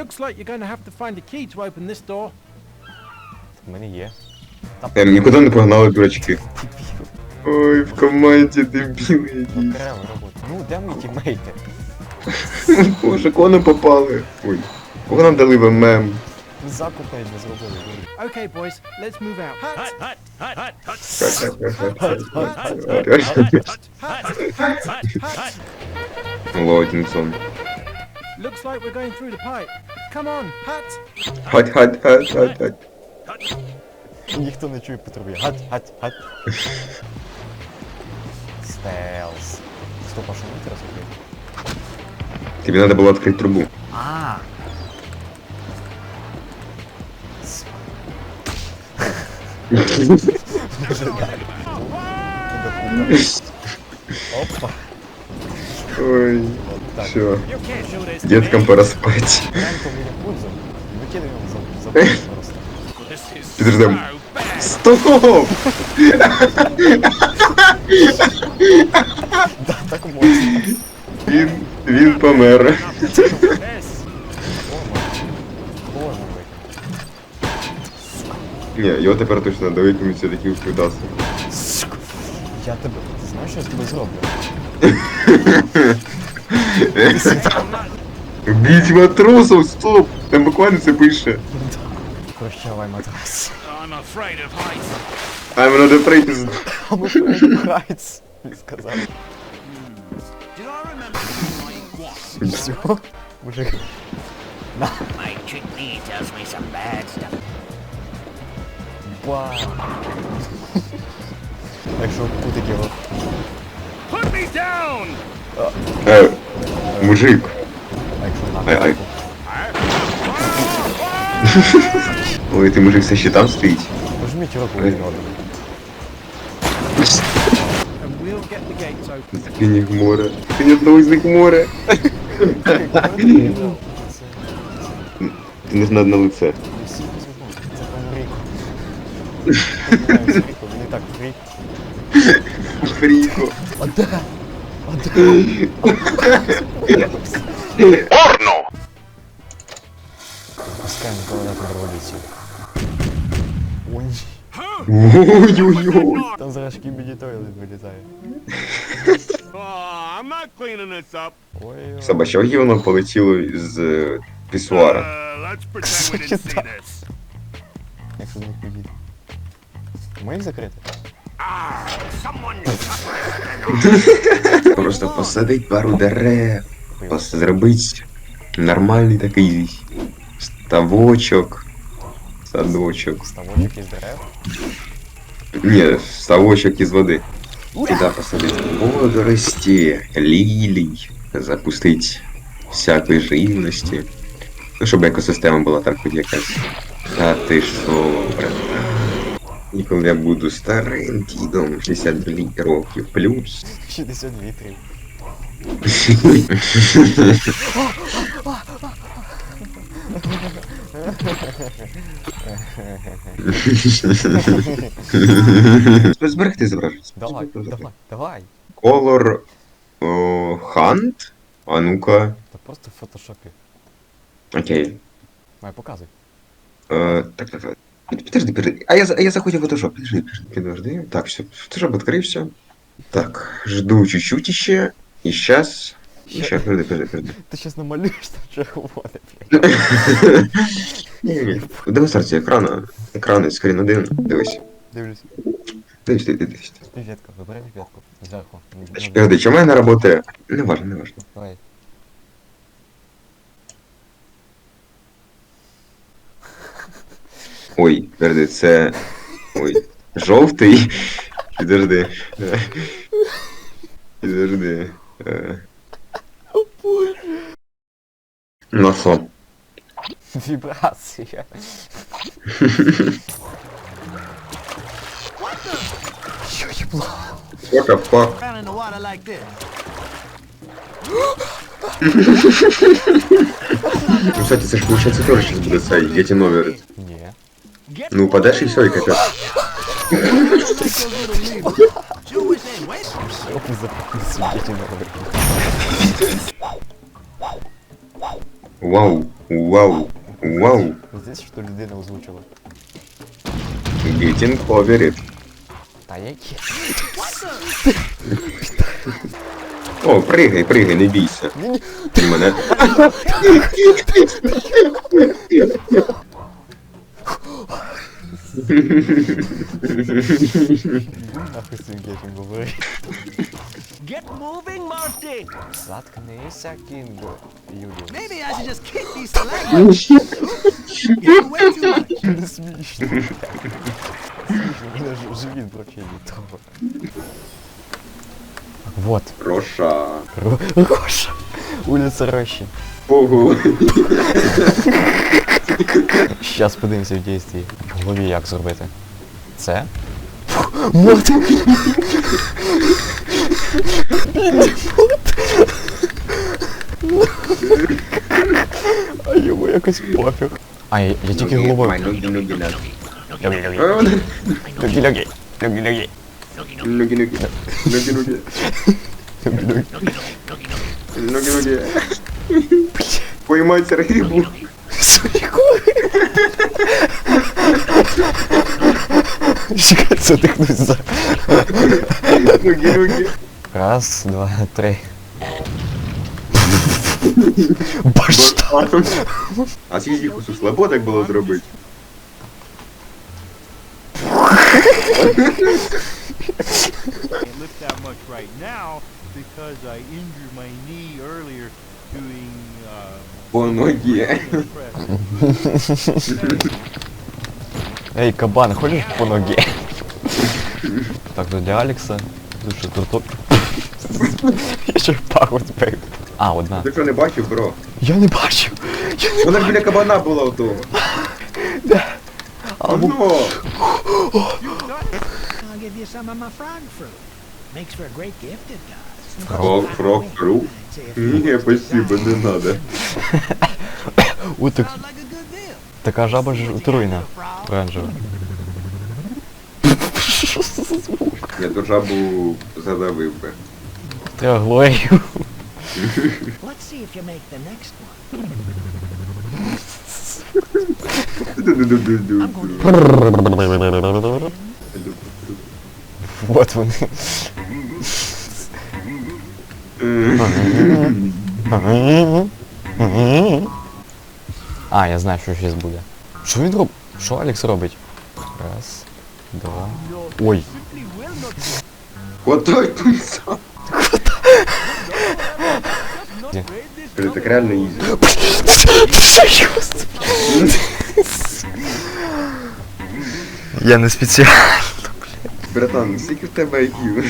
Looks like you're going to have to find a key to open this door. В мене є. Ем, нікуди не погнали, дурачки. Ой, в команді дебіли якісь. Окремо. Ну, де мої тімейти? Боже, кого не попали? Ой. Кого нам дали в мем? Закупи не зробили. Okay, boys, let's move out. Hut, Hut, hut, hut, hut. Лодінсон. looks like we're going through the pipe. Come on, Hut. Хать, хать, хать, хать, хать. Ніхто не чує по трубі. Гать, гать, гать. Стелс. Стоп, а що мені зараз робити? Тобі треба було відкрити трубу. А. Опа. Ой, Вот так. Все. Деткам пора спать. Bad. Стоп! Да, так можна. Він, він помер. Ні, його тепер точно до викинуть все-таки вдасть. Я тебе. Ти знаєш, що я з тобою зроблю? Біть матросов, стоп! Там буквально це пише. Прощавай, матрас. I'm afraid of heights. I'm not afraid of... Did I remember my what? Все. Мужик. My trick me tells me some bad stuff. Вау. Так що кутик його. Put me down! Е, мужик. А якщо Ай, ай. нахуй. Ой, ти мужик все ще там стоїть. Пожміть руку один одному. And we'll get the gates open. Фінік море. Ти одного з них море. Ти не знав на лице. Всі розуміють. Це прям Ріко. Знаємо з Ріко, Він і так фрік. Фріко. А Де? А де? Пускаємо туалетну революцію. Ой, Ой-ой-ой. там this up. Ой, Собачого воно полетіло з е, пісуара. Uh, якщо не кібіді. Ми їх закрити? Просто посадить пару дерев. Зробить нормальний такий ставочок. Садочок. Ставочок із дерев. Ні, ставочок із води. Туди посадить водорості, лілій, запустить всякої живності. Ну, щоб екосистема була там хоч якась. А ти що, брат? І коли я буду старим дідом, 60 років плюс. 60 літрів. Зберегти зображення. Давай, давай, давай. Колор о, Хант? А ну-ка. Та просто в фотошопі. Окей. Май показуй. Е, так, так, так. Подожди, подожди. А я, а я захотів в Photoshop. Подожди, подожди, подожди. Так, все. Photoshop відкрився. Так, жду чуть-чуть еще. И сейчас... Ще- Сейчас, подожди, подожди, подожди. Ти щас намалюєш там червоне, блядь. Ні-ні-ні. Демонстрація екрану. Екрани, скрін один. Дивись. Дивлюсь. Дивись, дивись, дивись. Півітка, вибери півітку. Зверху. Подожди, чому я на роботи? Не важно, не важно. Давай. Ой, подожди, це... Ой. Жовтий. Підожди. Підожди. Е. Ну що? Вібрація. Що їбло? What the fuck? Ну, кстати, це ж получается тоже сейчас буде цей Over. Ні. Ну, подашь и все, и капец. Вау, вау, вау. Здесь что ли Дэна озвучила? Getting over it. Таяки. О, прыгай, прыгай, не бейся. Ты меня. Нахуй з цим гетім говори. Get moving, Marty! Заткнися, Кінго, Юліус. Maybe I should just kick these stalagmites. Getting way too much. Не смішно. Смішно, мене ж живіт прочить від того. Вот. Роша. Ро- Роша. Улиця Рощі. Ого. Щас подивимося в дійстві. В голові як зробити. Це? Мот! А йому якось пофіг. А, я, я тільки головою. Ноги, ноги, ноги. Люгі-люгі. А, вони- Люгі-люгі. Люгі-люгі. Ноги, ноги. Ноги, ноги. Люгі-люгі. Поймать рыбу. Чекай, це дихнуть за. Ноги, ноги. Раз, два, три. Башта! А Сізіхусу слабо так було зробити? Can't lift that much right now because I injured my knee earlier doing uh, По ногі. press. Ей, кабан, ходиш по ногі? Так, то для Алекса. Тут що тут. Я ще пару збив. А, одна. Ти що не бачив, бро? Я не бачив. Я не Вона ж біля кабана була у того. А, Оно! I'll give you some of my frog fruit. Рок, рок, рок. Ні, спасибо, не надо. У, так... Жаба же отруйна. Оранжева. За звук? Я ту жабу задавив би. Треба глоєю. Вот вони. А, я знаю, що зараз буде. Що він робить? Що Алекс робить? Раз, два. Ой. Отой пульса. Скажи, так реально ізі. Я не спеціально. Братан, скільки в тебе IQ?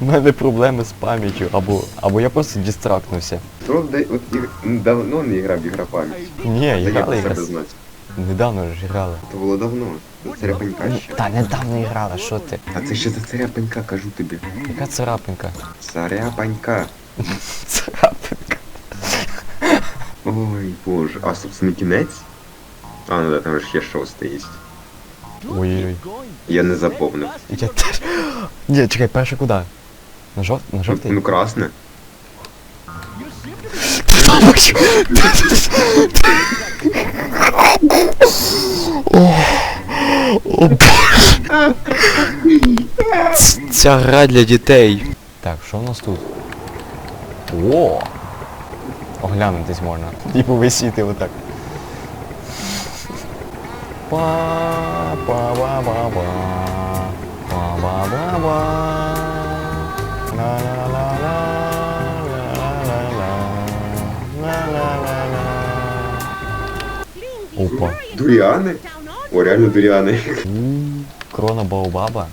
У мене проблеми з пам'яттю, або, або я просто дистрактнувся. То де, от і- давно не грав в ігра пам'ять. Ні, я грали про якраз. Недавно ж грали. То було давно. До царя панька ще. Та недавно грали, що ти? А це ще за царя панька, кажу тобі. Яка царапинка? Царя панька. Царапинка. Ой, боже. А, собственно, кінець? А, ну да, там ж ще шостий є. Ой-ой-ой. Я не заповнив. Я теж. Ні, чекай, перше куди? На жов... на Ну, жовтий? ну красне. Ця гра для дітей. Так, що в нас тут? О! Оглянутись можна. І повисіти отак. Опа. Дуріани? О, реально дуріани. Крона Баобаба.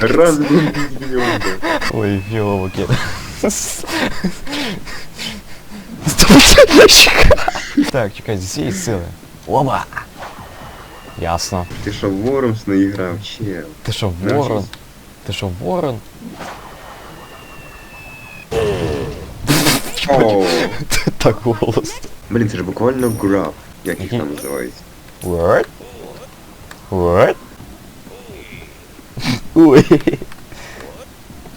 Раз Ой, фіово кіт. Так, чекай, зі цієї сили. Оба! Ясно. Ти що, Вормс не грав, чел? Ти що, Ну, ворон? щось. Ти що, ворон? О, Так голос. блін, це ж буквально граф. Як їх Який? там називають? What? What? Ой.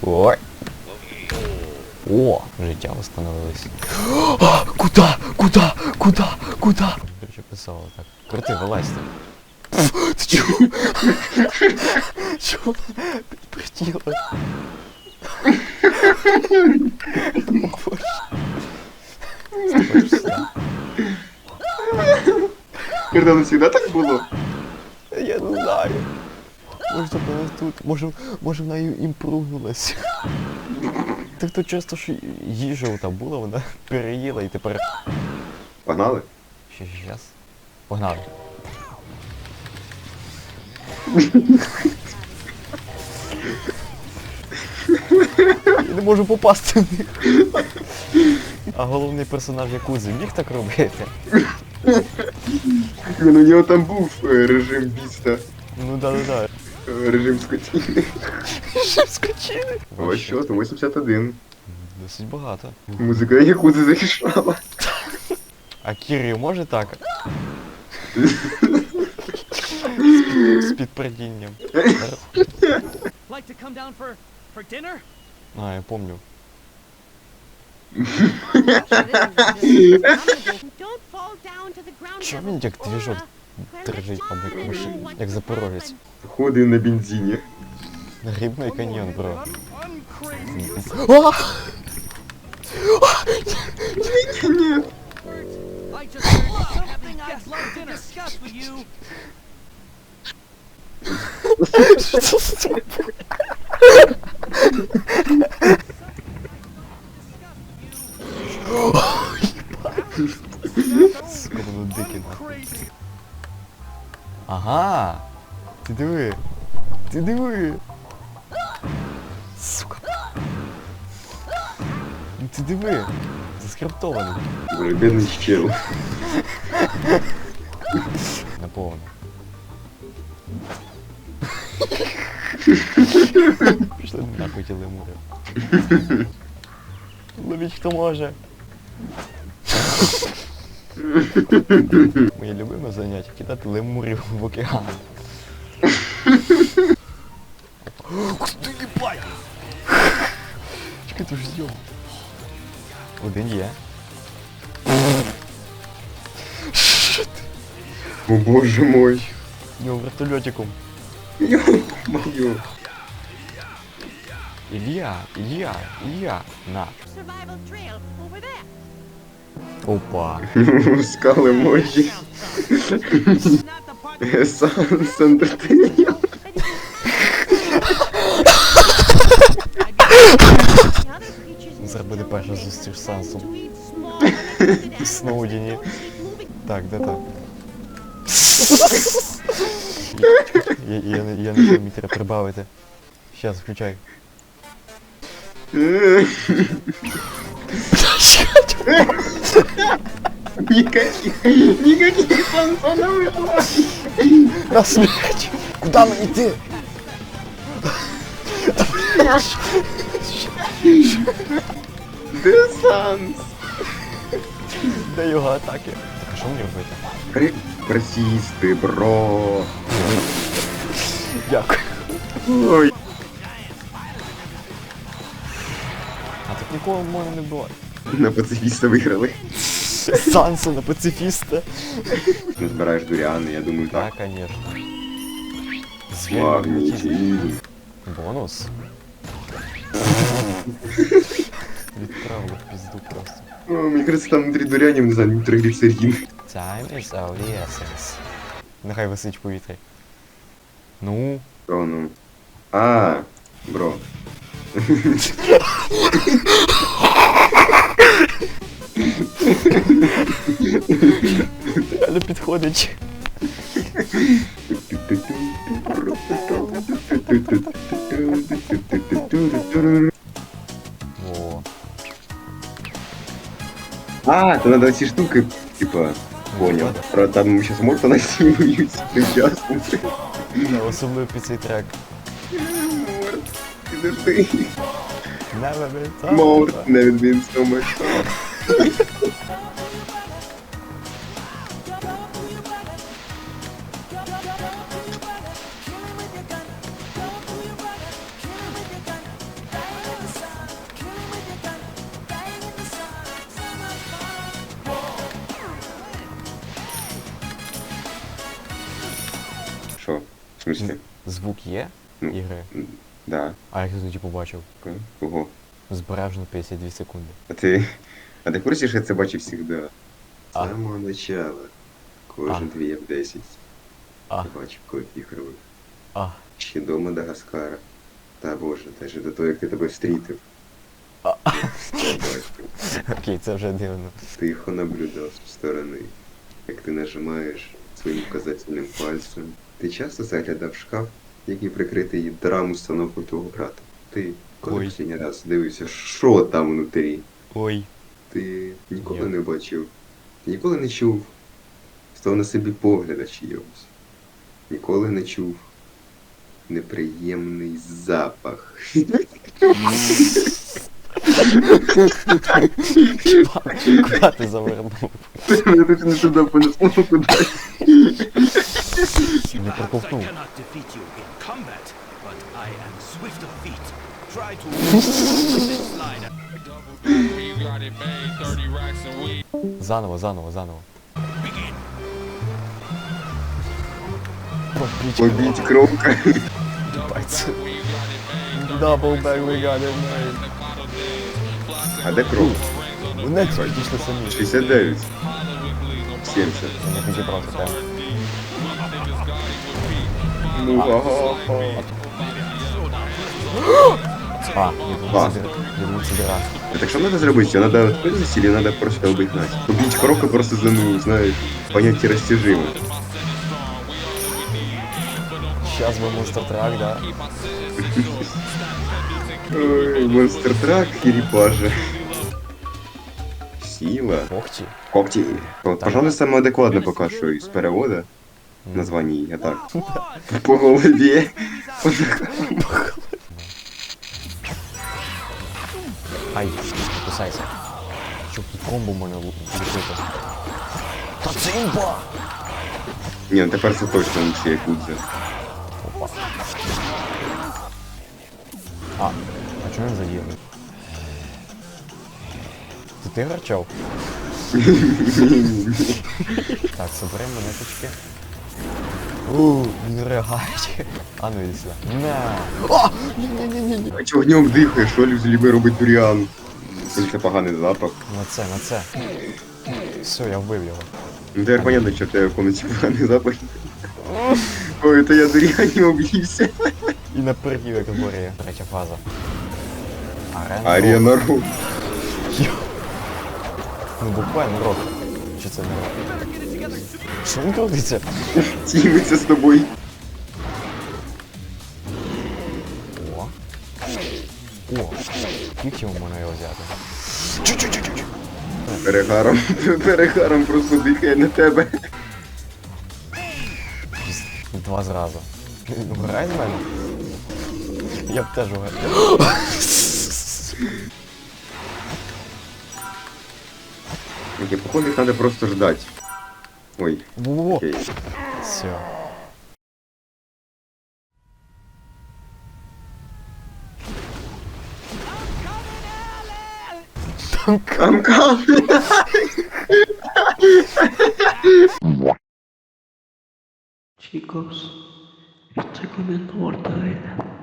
Ой. О, життя восстановилось. А, куда? Куда? Куда? Куда? Короче, писало так. Крути, вилазьте. Ти чого? Чого? Ти притіла. Спишся. Завжди так було? Я не знаю. Може, так вона тут. Може, може вона і імпрунулась. Так то часто що їжа там була, вона переїла і тепер. Погнали? Ще щас. Погнали. Я не можу попасти в них. А головний персонаж Якудзи міг так робити? Він у нього там був е, режим біста, Ну да-да-да. е, режим скотіни. Що скочили? Ось що, 181. Досить багато. Музика Якудзи захищала. А Кірі може так? З підпрадінням. Like to come down for for dinner? А, я помню. Don't fall down to the ground. Чого level, він як or, двіжок uh, дрижить, мабуть, машин, як запорожець? Ходив на бензині. Грибний каньйон, бро. I'm crazy. I just heard something I'd love to discuss with you. Сука, воно дике нахуй. Ага! Ти диви! Ти диви! Сука! Ну Ти диви! Заскриптований. Боже, бідний чел. Наповно. Пішли нахуй ті лемури. Ловіть хто може. Моє любиме заняття кидати лемурів в океан. Ти, їбать! Чекай, ти ж зйом. Один є. О боже мой. Його вертольотиком. Мою. Ілля, Ілля, Ілля. На. Опа. Скали мощі. Not the part Сан Сантертиньо. The other creatures in Зараз this буде jungle перша may зустріч з tend Сансом. to eat small unexpected animals Сноудіні. or eat moving Так, де так? Я, я, не- я не знаю, мені треба прибавити. Щас, включай. Никаких, никаких Сансоновых На смерть! Куда мені йти? Де Санс? Де його атаки? Так, а що мені робити? При... Просісти, бро. Дякую. Ой. А так нікого можна не бувати. На пацифіста виграли. Санса на пацифіста. Не збираєш дуріани, я думаю, так. Так, конечно. Звір Магнітизм. магнетизм. Бонус. Відправили в пізду просто. О, мені кажется, там внутрі дурянів, не знаю, нітрогліцерин. Time is of the essence. Нехай висить в повітрі. Ну. О, ну. А, бро. Але підходить. О. А, то надо ці штуки, типа, понял. Про там сейчас морта насилують причасно. Да, особливо під цей трек. Морт, підожди. Never been so much fun. never been so much fun. В смысле? Звук є? Ігри? Да. А як ти тоді побачив? Кого? Збережено 52 секунди. А ти. А ти що я це бачив завжди? З А. самого начала. Кожен А. твій F10. А. Я бачив код ігрових. А. Ще до Мадагаскара. Та боже, навіть до того, як ти тебе встрітив. А. Я бачив. Окей, це вже дивно. Тихо наблюдав з сторони, як ти нажимаєш своїм вказательним пальцем. Ти часто заглядав в шкаф, який прикритий драм установку твого брата. Ти коли Ой. останній раз дивився, що там внутрі. Ой. Ти ніколи Ні. не бачив, ти ніколи не чув став на собі погляда чийогось. Ніколи не чув неприємний запах. Куди ти завернув? Мене тут не туди понесло кудись. Не проковтнув. Swift of feet. Try to this slider. Заново, заново, заново. Побіть кромка. Double back we got it. А де кров? Вони пішли самі. 69. 70. Я не підібрав ту тему. Ну, ага. А, А. відмовці дира. А так що треба зробити? Що треба відпилитися, чи треба просто обігнати? Побіть коробку просто за, ну, знаєш, поняття розтяжимо. Щас би монстр трак, да? Ой, монстр трак, Кирипажа. Сила. Когті. Когті. От, пожалуй, саме адекватно поки що із перевода. Названня її, а так. По голові. Ай, кусайся. Щоб тут комбо мене лупити. Та це імба! Ні, ну тепер це точно лучше якудза. Опа. А, а чому він задіяв? Це ти гарчав? так, соберемо монеточки. Ууу, він реагує. А ну іди сюди. На. О! Ні-ні-ні-ні. А чого днем дихає, що любить робить дуріан? Це поганий запах. На це, на це. Все, я вбив його. Ну тепер понятно, що в тебе в комнаті поганий запах. Ой, то я дуріані об'ївся. І напередів як зборює. Третя фаза. Арена. Арена Ру. Ну буквально рок. Чи це не рок? Що він крутиться? Тімиться з тобою. О. О. Як йому можна його взяти? Перегаром. Перегаром просто дихає на тебе. Два зразу. Грай з мене? Я б теж угораю. Окей, походу їх треба просто ждать. Ui. Uou. Okay. Céu. I'm coming. I'm coming. Chicos, estoy comiendo mortadela.